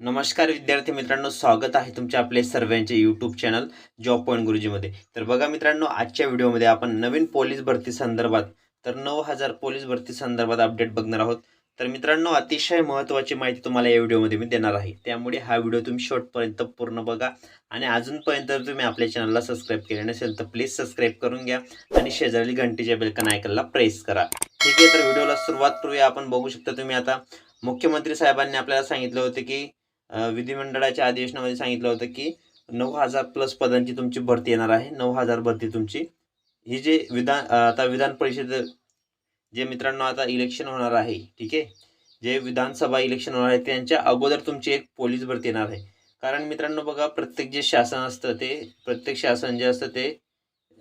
नमस्कार विद्यार्थी मित्रांनो स्वागत आहे तुमच्या आपले सर्वांचे यूट्यूब चॅनल जॉब पॉईंट गुरुजीमध्ये. तर बघा मित्रांनो आजच्या व्हिडिओमध्ये आपण नवीन पोलीस भरती संदर्भात तर नऊ हजार पोलीस भरती संदर्भात अपडेट बघणार आहोत. तर मित्रांनो अतिशय महत्त्वाची माहिती तुम्हाला या व्हिडिओमध्ये मी देणार आहे. त्यामुळे हा व्हिडिओ तुम्ही शेवटपर्यंत पूर्ण बघा. आणि अजूनपर्यंत जर तुम्ही आपल्या चॅनलला सबस्क्राईब केले नसेल तर प्लीज सबस्क्राईब करून घ्या. आणि शेजारी घंटीच्या बेलकन आयकनला प्रेस करा. ठीक आहे तर व्हिडिओला सुरुवात करूया. आपण बघू शकता तुम्ही आता मुख्यमंत्री साहेबांनी आपल्याला सांगितलं होतं की विधिमंडळाच्या अधिवेशनामध्ये सांगितलं होतं की नऊ हजार प्लस पदांची तुमची भरती येणार आहे. नऊ हजार भरती तुमची. ही जे विधान आता विधान परिषद जे मित्रांनो आता इलेक्शन होणार आहे ठीक आहे? जे विधानसभा इलेक्शन होणार आहे त्यांच्या अगोदर तुमची एक पोलीस भरती येणार आहे. कारण मित्रांनो बघा प्रत्येक जे शासन असतं ते प्रत्येक शासन जे असतं ते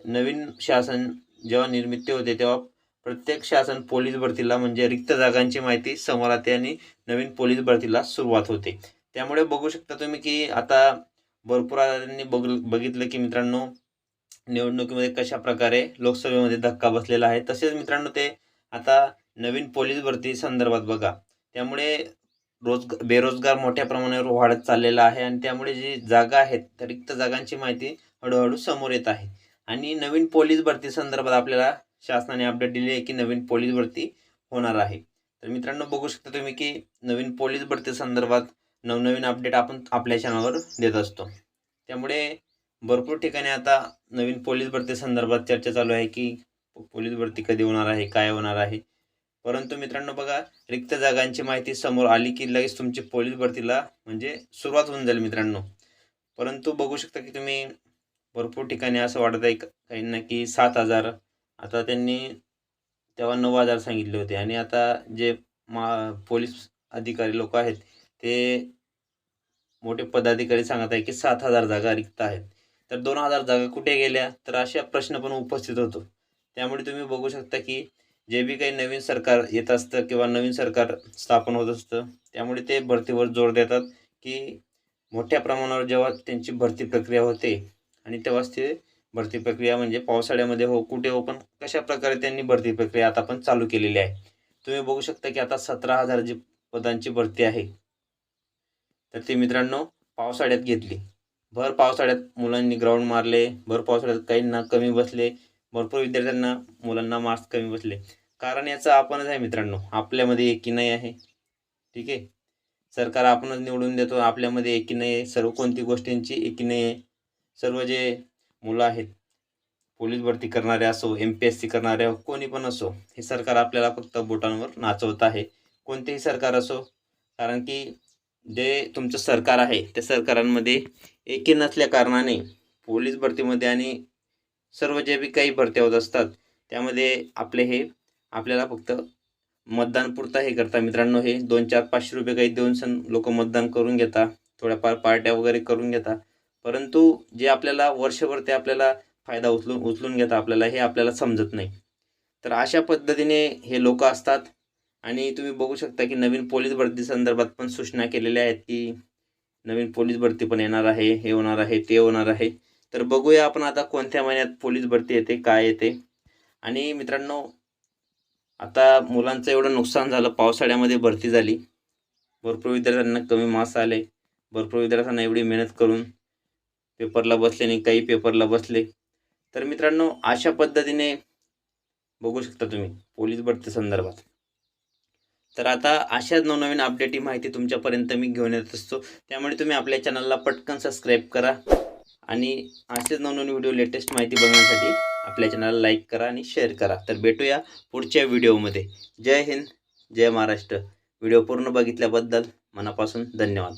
नवीन शासन जेव्हा निर्मिती होते तेव्हा प्रत्येक शासन पोलीस भरतीला म्हणजे रिक्त जागांची माहिती समोर येते आणि नवीन पोलीस भरतीला सुरुवात होते. त्यामुळे बघू शकता तुम्ही की आता भरपूर आजारांनी बघ बघितलं की मित्रांनो निवडणुकीमध्ये कशा प्रकारे लोकसभेमध्ये धक्का बसलेला आहे. तसेच मित्रांनो ते आता नवीन पोलीस भरती संदर्भात बघा. त्यामुळे रोज बेरोजगार मोठ्या प्रमाणावर वाढत चाललेला आहे आणि त्यामुळे जी जागा आहेत त्या रिक्त जागांची माहिती हळूहळू समोर येत आहे. आणि नवीन पोलीस भरती संदर्भात आपल्याला शासनाने अपडेट दिली आहे की नवीन पोलीस भरती होणार आहे. तर मित्रांनो बघू शकता तुम्ही की नवीन पोलीस भरती संदर्भात नवनवीन अपडेट आपण आपल्या चॅनलवर देत असतो. त्यामुळे भरपूर ठिकाणी आता नवीन पोलीस भरती संदर्भात चर्चा चालू आहे की पोलीस भरती कधी होणार आहे काय होणार आहे? परंतु मित्रांनो बघा रिक्त जागांची माहिती समोर आली की लगेच तुमची पोलीस भरतीला म्हणजे सुरुवात होऊन जाईल मित्रांनो. परंतु बघू शकता की तुम्ही भरपूर ठिकाणी असं वाटत आहे काहींना की सात हजार आता त्यांनी तेव्हा नऊ हजार सांगितले होते. आणि आता जे मा पोलीस अधिकारी लोक आहेत ते मोठे पदाधिकारी सांगत आहे की सात हजार जागा रिक्त आहेत. तर दोन हजार जागा कुठे गेल्या? तर अशा प्रश्न पण उपस्थित होतो. त्यामुळे तुम्ही बघू शकता की जे बी काही नवीन सरकार येत असतं किंवा नवीन सरकार स्थापन होत असतं त्यामुळे ते भरतीवर जोर देतात की मोठ्या प्रमाणावर जेव्हा त्यांची भरती प्रक्रिया होते आणि तेव्हाच ते भरती प्रक्रिया म्हणजे पावसाळ्यामध्ये हो कुठे हो पण कशा प्रकारे त्यांनी भरती प्रक्रिया आता पण चालू केलेली आहे. तुम्ही बघू शकता की आता सतरा हजार जी पदांची भरती आहे तर ते मित्रांनो पावसाळ्यात घेतली. भर पावसाळ्यात मुलांनी ग्राउंड मारले भर पावसाळ्यात काहींना कमी बसले भरपूर विद्यार्थ्यांना मुलांना मार्क्स कमी बसले. कारण याचं आपणच आहे मित्रांनो आपल्यामध्ये एकी नाही आहे. ठीक आहे? सरकार आपणच निवडून देतो आपल्यामध्ये एकी नाही आहे. सर्व कोणती गोष्टींची एकी नाही आहे. सर्व जे मुलं आहेत पोलीस भरती करणारे असो एम पी एस सी करणारे कोणी पण असो हे सरकार आपल्याला फक्त बोटांवर नाचवत आहे. कोणतेही सरकार असो कारण की जे तुमचं सरकार आहे त्या सरकारांमध्ये एकी नसल्या कारणाने पोलीस भरतीमध्ये आणि सर्व जे बी काही भरत्या होत असतात त्यामध्ये आपले हे आपल्याला फक्त मतदान पुरता हे करता. मित्रांनो हे दोन चार पाचशे रुपये काही देऊन सण लोक मतदान करून घेता थोड्याफार पार्ट्या वगैरे करून घेता. परंतु जे आपल्याला वर्षभर ते आपल्याला फायदा उचलून उचलून घेता आपल्याला हे आपल्याला समजत नाही. तर अशा पद्धतीने हे लोक असतात आणि तुम्ही बघू शकता की नवीन पोलीस भरती संदर्भात पण सूचना केलेल्या आहेत की नवीन पोलीस भरती पण येणार आहे हे होणार आहे ते होणार आहे. तर बघूया आपण आता कोणत्या महिन्यात पोलीस भरती येते काय येते. आणि मित्रांनो आता मुलांचं एवढं नुकसान झालं पावसाळ्यामध्ये भरती झाली. भरपूर विद्यार्थ्यांना कमी मार्क्स आले. भरपूर विद्यार्थ्यांना एवढी मेहनत करून पेपरला बसले आणि काही पेपरला बसले. तर मित्रांनो अशा पद्धतीने बघू शकता तुम्ही पोलीस भरती संदर्भात. तर आता अशाच नवनवीन अपडेटची माहिती तुमच्यापर्यंत मी घेऊन येत असतो. त्यामुळे तुम्ही आपल्या चॅनलला पटकन सबस्क्राईब करा आणि असेच नवनवीन व्हिडिओ लेटेस्ट माहिती बघण्यासाठी आपल्या चॅनलला लाईक करा आणि शेअर करा. तर भेटूया पुढच्या व्हिडिओमध्ये जय हिंद जय महाराष्ट्र. व्हिडिओ पूर्ण बघितल्याबद्दल मनापासून धन्यवाद.